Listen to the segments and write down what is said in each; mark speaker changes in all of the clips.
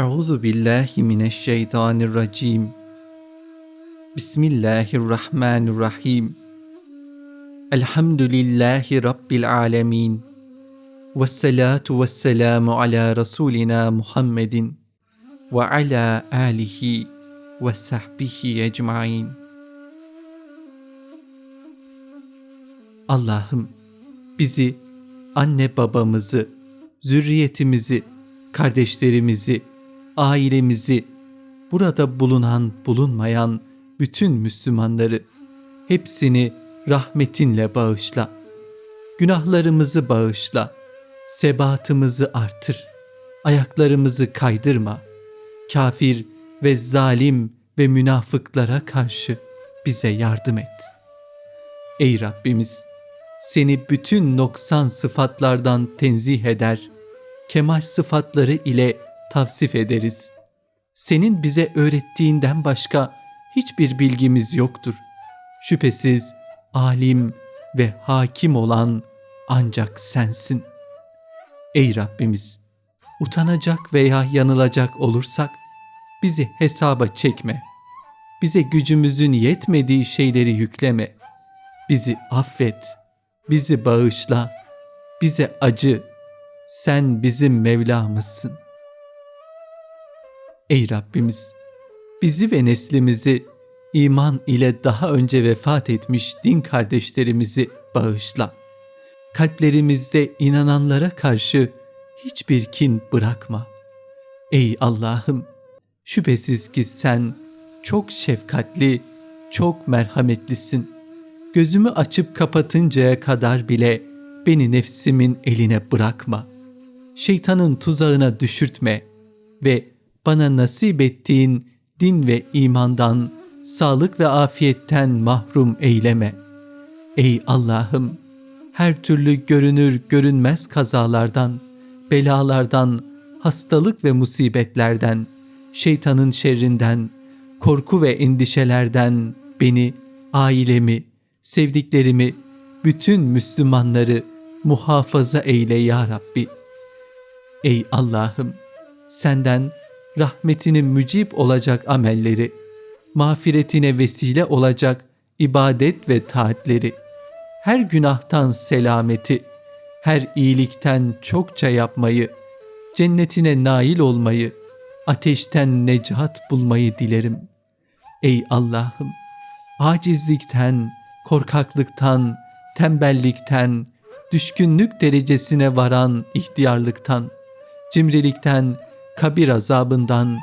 Speaker 1: Euzu billahi mineşşeytanirracim. Bismillahirrahmanirrahim. Elhamdülillahi Rabbil alemin. Vessalatu vesselamu ala Resulina Muhammedin ve ala alihi ve sahbihi ecmain. Allah'ım bizi, anne babamızı, zürriyetimizi, kardeşlerimizi, ailemizi, burada bulunan bulunmayan bütün Müslümanları hepsini rahmetinle bağışla. Günahlarımızı bağışla. Sebatımızı artır. Ayaklarımızı kaydırma. Kafir ve zalim ve münafıklara karşı bize yardım et. Ey Rabbimiz, seni bütün noksan sıfatlardan tenzih eder, kemal sıfatları ile tavsif ederiz. Senin bize öğrettiğinden başka hiçbir bilgimiz yoktur. Şüphesiz alim ve hakim olan ancak sensin. Ey Rabbimiz, utanacak veya yanılacak olursak bizi hesaba çekme. Bize gücümüzün yetmediği şeyleri yükleme. Bizi affet, bizi bağışla, bize acı. Sen bizim Mevlamızsın. Ey Rabbimiz, bizi ve neslimizi iman ile daha önce vefat etmiş din kardeşlerimizi bağışla. Kalplerimizde inananlara karşı hiçbir kin bırakma. Ey Allah'ım, şüphesiz ki sen çok şefkatli, çok merhametlisin. Gözümü açıp kapatıncaya kadar bile beni nefsimin eline bırakma. Şeytanın tuzağına düşürtme ve bana nasip ettiğin din ve imandan, sağlık ve afiyetten mahrum eyleme. Ey Allah'ım, her türlü görünür görünmez kazalardan, belalardan, hastalık ve musibetlerden, şeytanın şerrinden, korku ve endişelerden beni, ailemi, sevdiklerimi, bütün Müslümanları muhafaza eyle ya Rabbi. Ey Allah'ım, senden rahmetine mücib olacak amelleri, mağfiretine vesile olacak ibadet ve taatleri, her günahtan selameti, her iyilikten çokça yapmayı, cennetine nail olmayı, ateşten necat bulmayı dilerim. Ey Allah'ım, acizlikten, korkaklıktan, tembellikten, düşkünlük derecesine varan ihtiyarlıktan, cimrilikten, kabir azabından,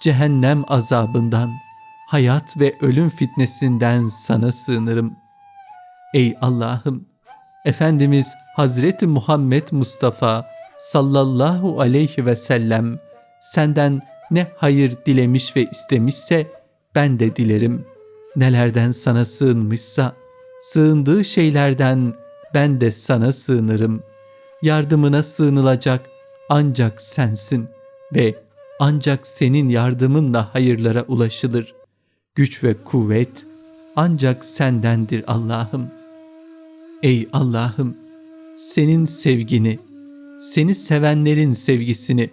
Speaker 1: cehennem azabından, hayat ve ölüm fitnesinden sana sığınırım. Ey Allah'ım, Efendimiz Hazreti Muhammed Mustafa sallallahu aleyhi ve sellem senden ne hayır dilemiş ve istemişse ben de dilerim. Nelerden sana sığınmışsa sığındığı şeylerden ben de sana sığınırım. Yardımına sığınılacak ancak sensin ve ancak senin yardımınla hayırlara ulaşılır. Güç ve kuvvet ancak sendendir Allah'ım. Ey Allah'ım, senin sevgini, seni sevenlerin sevgisini,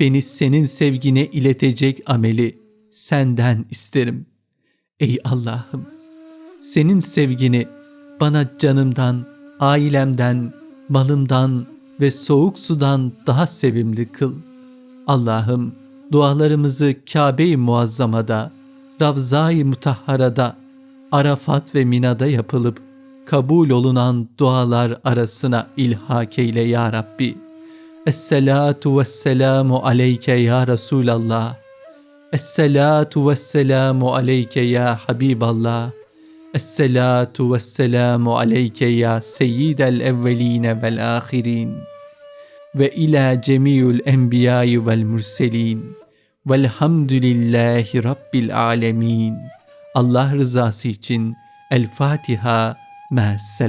Speaker 1: beni senin sevgine iletecek ameli senden isterim. Ey Allah'ım, senin sevgini bana canımdan, ailemden, malımdan ve soğuk sudan daha sevimli kıl. Allah'ım dualarımızı Kabe-i Muazzama'da, Ravza-i Mutahhara'da, Arafat ve Mina'da yapılıp kabul olunan dualar arasına ilhak eyle ya Rabbi. Esselatu vesselamu aleyke ya Resulallah. Esselatu vesselamu aleyke ya Habiballah. Esselatu vesselamu aleyke ya seyyidel evveline vel ahirin ve ila cemiyül enbiyayı vel murselin. Velhamdülillahi Rabbil alemin. Allah rızası için El Fatiha, mehs.